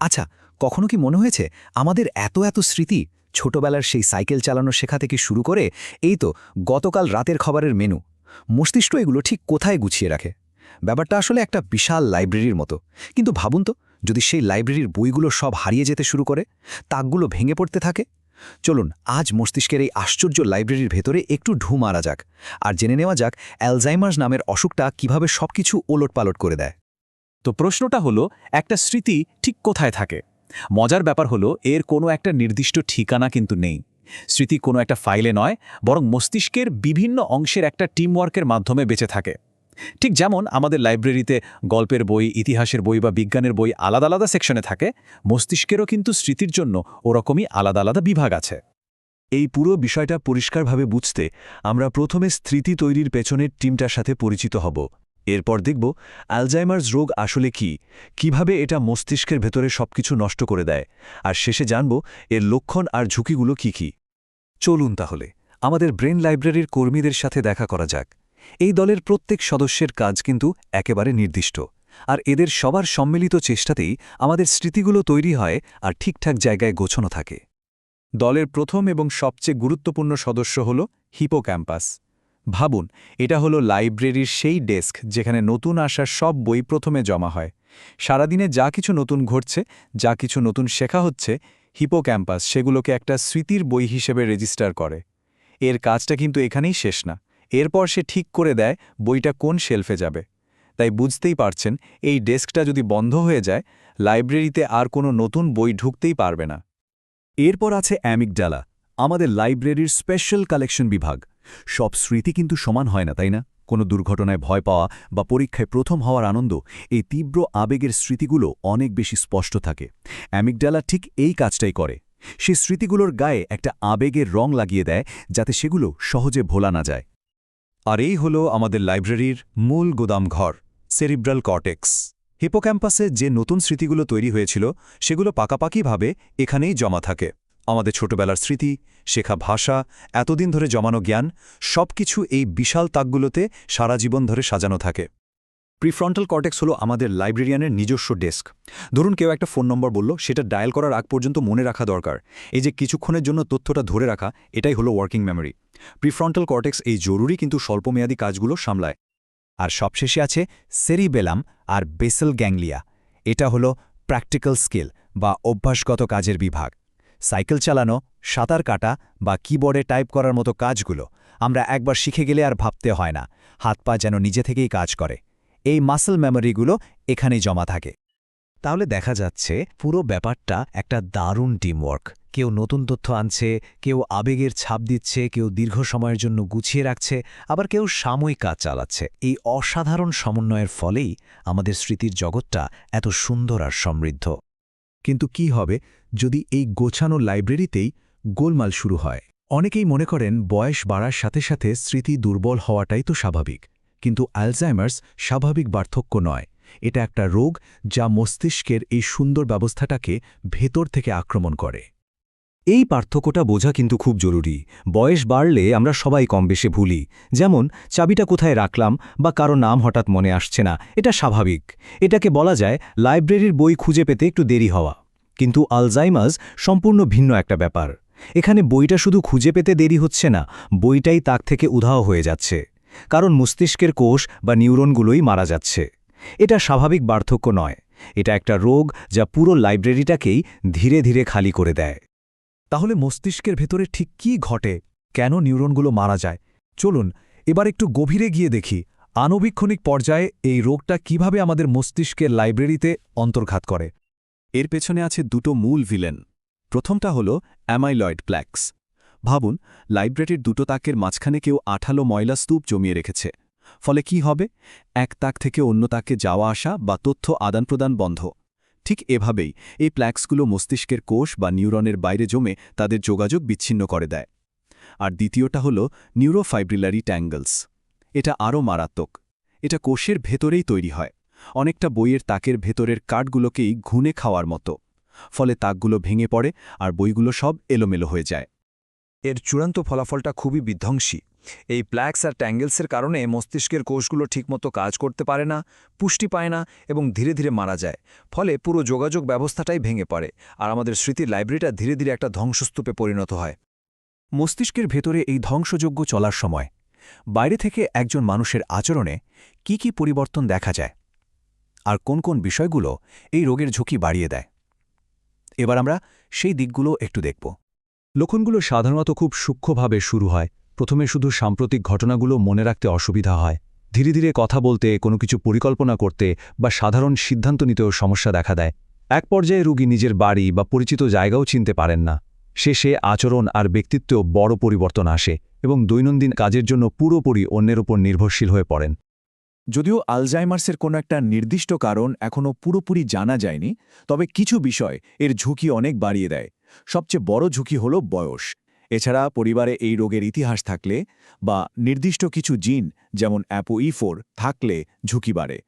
আচ্ছা কখনো কি মনে হয়েছে আমাদের এত এত স্মৃতি ছোটবেলার সেই সাইকেল চালানো শেখা থেকে শুরু করে এই তো গতকাল রাতের খাবারের মেনু, মস্তিষ্ক এগুলো ঠিক কোথায় গুছিয়ে রাখে? ব্যাপারটা আসলে একটা বিশাল লাইব্রেরির মতো। কিন্তু ভাবুন তো, যদি সেই লাইব্রেরির বইগুলো সব হারিয়ে যেতে শুরু করে, তাকগুলো ভেঙে পড়তে থাকে? চলুন, আজ মস্তিষ্কের এই আশ্চর্য লাইব্রেরির ভেতরে একটু ঢু মারা যাক। আর জেনে নেওয়া যাক অ্যালজাইমার্স নামের অসুখটা কীভাবে সবকিছু ওলটপালট করে দেয়। তো প্রশ্নটা হলো, একটা স্মৃতি ঠিক কোথায় থাকে? মজার ব্যাপার হলো, এর কোনো একটা নির্দিষ্ট ঠিকানা কিন্তু নেই। স্মৃতি কোনো একটা ফাইলে নয়, বরং মস্তিষ্কের বিভিন্ন অংশের একটা টিমওয়ার্কের মাধ্যমে বেঁচে থাকে। ঠিক যেমন আমাদের লাইব্রেরিতে গল্পের বই, ইতিহাসের বই বা বিজ্ঞানের বই আলাদা আলাদা সেকশনে থাকে, মস্তিষ্কেরও কিন্তু স্মৃতির জন্য ওরকমই আলাদা আলাদা বিভাগ আছে। এই পুরো বিষয়টা পরিষ্কারভাবে বুঝতে আমরা প্রথমে স্মৃতি তৈরির পেছনের টিমটার সাথে পরিচিত হব। এরপর দেখব অ্যালজাইমার্স রোগ আসলে কি, কীভাবে এটা মস্তিষ্কের ভেতরে সবকিছু নষ্ট করে দেয়, আর শেষে জানব এর লক্ষণ আর ঝুঁকিগুলো কি কি। চলুন তাহলে, আমাদের ব্রেন লাইব্রেরির কর্মীদের সাথে দেখা করা যাক। এই দলের প্রত্যেক সদস্যের কাজ কিন্তু একেবারে নির্দিষ্ট, আর এদের সবার সম্মিলিত চেষ্টাতেই আমাদের স্মৃতিগুলো তৈরি হয় আর ঠিকঠাক জায়গায় গোছানো থাকে। দলের প্রথম এবং সবচেয়ে গুরুত্বপূর্ণ সদস্য হল হিপোক্যাম্পাস। ভাবুন, এটা হলো লাইব্রেরির সেই ডেস্ক যেখানে নতুন আসার সব বই প্রথমে জমা হয়। সারাদিনে যা কিছু নতুন ঘটছে, যা কিছু নতুন শেখা হচ্ছে হিপো ক্যাম্পাস সেগুলোকে একটা স্মৃতির বই হিসেবে রেজিস্টার করে। এর কাজটা কিন্তু এখানেই শেষ না। এরপর সে ঠিক করে দেয় বইটা কোন শেলফে যাবে। তাই বুঝতেই পারছেন, এই ডেস্কটা যদি বন্ধ হয়ে যায়, লাইব্রেরিতে আর কোনো নতুন বই ঢুকতেই পারবে না। এরপর আছে অ্যামিকডালা, আমাদের লাইব্রেরির স্পেশাল কালেকশন বিভাগ। সব স্মৃতি কিন্তু সমান হয় না, তাই না? কোনো দুর্ঘটনায় ভয় পাওয়া বা পরীক্ষায় প্রথম হওয়ার আনন্দ এই তীব্র আবেগের স্মৃতিগুলো অনেক বেশি স্পষ্ট থাকে। অ্যামিকডালা ঠিক এই কাজটাই করে। সে স্মৃতিগুলোর গায়ে একটা আবেগের রং লাগিয়ে দেয় যাতে সেগুলো সহজে ভোলা না যায়। আর এই হল আমাদের লাইব্রেরির মূল গোদামঘর সেরিব্রাল কর্টেক্স। হিপোক্যাম্পাসে যে নতুন স্মৃতিগুলো তৈরি হয়েছিল, সেগুলো পাকাপাকিভাবে এখানেই জমা থাকে। আমাদের ছোটবেলার স্মৃতি, শেখা ভাষা, এতদিন ধরে জমানো জ্ঞান, সবকিছু এই বিশাল তাকগুলোতে সারা জীবন ধরে সাজানো থাকে। প্রিফ্রন্টাল কর্টেক্স হলো আমাদের লাইব্রেরিয়ানের নিজস্ব ডেস্ক। ধরুন কেউ একটা ফোন নম্বর বলল, সেটা ডায়াল করার আগ পর্যন্ত মনে রাখা দরকার। এই যে কিছুক্ষণের জন্য তথ্যটা ধরে রাখা, এটাই হলো ওয়ার্কিং মেমোরি। প্রিফ্রন্টাল কর্টেক্স এই জরুরি কিন্তু স্বল্পমেয়াদী কাজগুলো সামলায়। আর সবশেষে আছে সেরিবেলাম আর বেসেল গ্যাংলিয়া এটা হলো প্র্যাকটিক্যাল স্কিল বা অভ্যাসগত কাজের বিভাগ। সাইকেল চালানো, সাঁতার কাটা বা কিবোর্ডে টাইপ করার মতো কাজগুলো আমরা একবার শিখে গেলে আর ভাবতে হয় না, হাত পা যেন নিজে থেকেই কাজ করে। এই মাসল মেমোরিগুলো এখানেই জমা থাকে। তাহলে দেখা যাচ্ছে পুরো ব্যাপারটা একটা দারুণ টিমওয়ার্ক। কেউ নতুন তথ্য আনছে, কেউ আবেগের ছাপ দিচ্ছে, কেউ দীর্ঘ সময়ের জন্য গুছিয়ে রাখছে, আবার কেউ সাময়িক কাজ চালাচ্ছে। এই অসাধারণ সমন্বয়ের ফলেই আমাদের স্মৃতির জগৎটা এত সুন্দর আর সমৃদ্ধ। কিন্তু কি হবে যদি এই গোছানো লাইব্রেরিতেই গোলমাল শুরু হয়? অনেকেই মনে করেন বয়স বাড়ার সাথে সাথে স্মৃতি দুর্বল হওয়াটাই তো স্বাভাবিক, কিন্তু অ্যালজাইমার্স স্বাভাবিক বার্ধক্য নয়। এটা একটা রোগ যা মস্তিষ্কের এই সুন্দর ব্যবস্থাটাকে ভেতর থেকে আক্রমণ করে। এই পার্থক্যটা বোঝা কিন্তু খুব জরুরি। বয়স বাড়লে আমরা সবাই কম বেশি ভুলি। যেমন, চাবিটা কোথায় রাখলাম বা কারও নাম হঠাৎ মনে আসছে না, এটা স্বাভাবিক। এটাকে বলা যায় লাইব্রেরির বই খুঁজে পেতে একটু দেরি হওয়া। কিন্তু আলজাইমাস সম্পূর্ণ ভিন্ন একটা ব্যাপার। এখানে বইটা শুধু খুঁজে পেতে দেরি হচ্ছে না, বইটাই তাক থেকে উধাও হয়ে যাচ্ছে। কারণ মস্তিষ্কের কোষ বা নিউরনগুলোই মারা যাচ্ছে। এটা স্বাভাবিক বার্ধক্য নয়। এটা একটা রোগ যা পুরো লাইব্রেরিটাকেই ধীরে ধীরে খালি করে দেয়। তাহলে মস্তিষ্কের ভেতরে ঠিক কি ঘটে? কেন নিউরনগুলো মারা যায়? চলুন, এবার একটু গভীরে গিয়ে দেখি, আণবিক্ষণিক পর্যায়ে এই রোগটা কীভাবে আমাদের মস্তিষ্কের লাইব্রেরিতে অন্তর্ঘাত করে? এর পেছনে আছে দুটো মূল ভিলেন। প্রথমটা হল অ্যামাইলয়েড প্ল্যাক্স ভাবুন, লাইব্রেরির দুটো তাকের মাঝখানে কেউ আঠালো ময়লা স্তূপ জমিয়ে রেখেছে। ফলে কি হবে? এক তাক থেকে অন্য তাকে যাওয়া আসা বা তথ্য আদান প্রদান বন্ধ। ঠিক এভাবেই এই প্ল্যাক্সগুলো মস্তিষ্কের কোষ বা নিউরনের বাইরে জমে তাদের যোগাযোগ বিচ্ছিন্ন করে দেয়। আর দ্বিতীয়টা হল নিউরোফাইব্রিলারি ট্যাঙ্গলস এটা আরও মারাত্মক। এটা কোষের ভেতরেই তৈরি হয়। অনেকটা বইয়ের তাকের ভেতরের কাঠগুলোকেই ঘুনে খাওয়ার মতো। ফলে তাকগুলো ভেঙে পড়ে আর বইগুলো সব এলোমেলো হয়ে যায়। এর চূড়ান্ত ফলাফলটা খুবই বিধ্বংসী। এই প্ল্যাক্স আর ট্যাঙ্গেলসের কারণে মস্তিষ্কের কোষগুলো ঠিকমতো কাজ করতে পারে না, পুষ্টি পায় না এবং ধীরে ধীরে মারা যায়। ফলে পুরো যোগাযোগ ব্যবস্থাটাই ভেঙে পড়ে আর আমাদের স্মৃতির লাইব্রেরিটা ধীরে ধীরে একটা ধ্বংসস্তূপে পরিণত হয়। মস্তিষ্কের ভেতরে এই ধ্বংসযোগ্য চলার সময় বাইরে থেকে একজন মানুষের আচরণে কি কি পরিবর্তন দেখা যায় আর কোন কোন বিষয়গুলো এই রোগের ঝুঁকি বাড়িয়ে দেয়। এবার আমরা সেই দিকগুলো একটু দেখব। লক্ষণগুলো সাধারণত খুব সূক্ষ্মভাবে শুরু হয় প্রথমে শুধু সাম্প্রতিক ঘটনাগুলো মনে রাখতে অসুবিধা হয়। ধীরে ধীরে কথা বলতে, কোনো কিছু পরিকল্পনা করতে বা সাধারণ সিদ্ধান্ত নিতেও সমস্যা দেখা দেয়। এক পর্যায়ে রুগী নিজের বাড়ি বা পরিচিত জায়গাও চিনতে পারেন না। শেষে আচরণ আর ব্যক্তিত্বেও বড় পরিবর্তন আসে এবং দৈনন্দিন কাজের জন্য পুরোপুরি অন্যের ওপর নির্ভরশীল হয়ে পড়েন। যদিও আলজাইমার্সের কোনো একটা নির্দিষ্ট কারণ এখনও পুরোপুরি জানা যায়নি, তবে কিছু বিষয় এর ঝুঁকি অনেক বাড়িয়ে দেয়। সবচেয়ে বড় ঝুঁকি হল বয়স। এছাড়া পরিবারে এই রোগের ইতিহাস থাকলে বা নির্দিষ্ট কিছু জিন, যেমন অ্যাপো ই ফোর, থাকলে ঝুঁকি বাড়ে।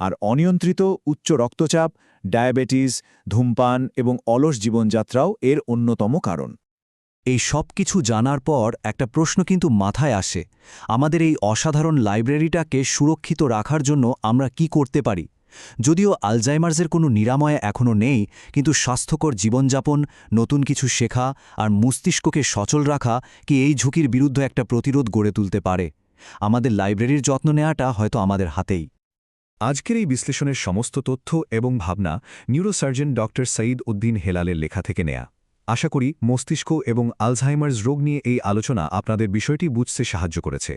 আর অনিয়ন্ত্রিত উচ্চ রক্তচাপ, ডায়াবেটিস, ধূমপান এবং অলস জীবনযাত্রাও এর অন্যতম কারণ। এই সব কিছু জানার পর একটা প্রশ্ন কিন্তু মাথায় আসে, আমাদের এই অসাধারণ লাইব্রেরিটাকে সুরক্ষিত রাখার জন্য আমরা কি করতে পারি? যদিও আলজাইমার্সের কোনো নিরাময় এখনও নেই, কিন্তু স্বাস্থ্যকর জীবনযাপন, নতুন কিছু শেখা আর মস্তিষ্ককে সচল রাখা কি এই ঝুঁকির বিরুদ্ধে একটা প্রতিরোধ গড়ে তুলতে পারে? আমাদের লাইব্রেরির যত্ন নেওয়াটা হয়তো আমাদের হাতেই। আজকের এই বিশ্লেষণের সমস্ত তথ্য এবং ভাবনা নিউরোসার্জন ডক্টর সঈদ উদ্দিন হেলালের লেখা থেকে নেয়া। আশা করি মস্তিষ্ক এবং আলঝাইমার্স রোগ নিয়ে এই আলোচনা আপনাদের বিষয়টি বুঝতে সাহায্য করেছে।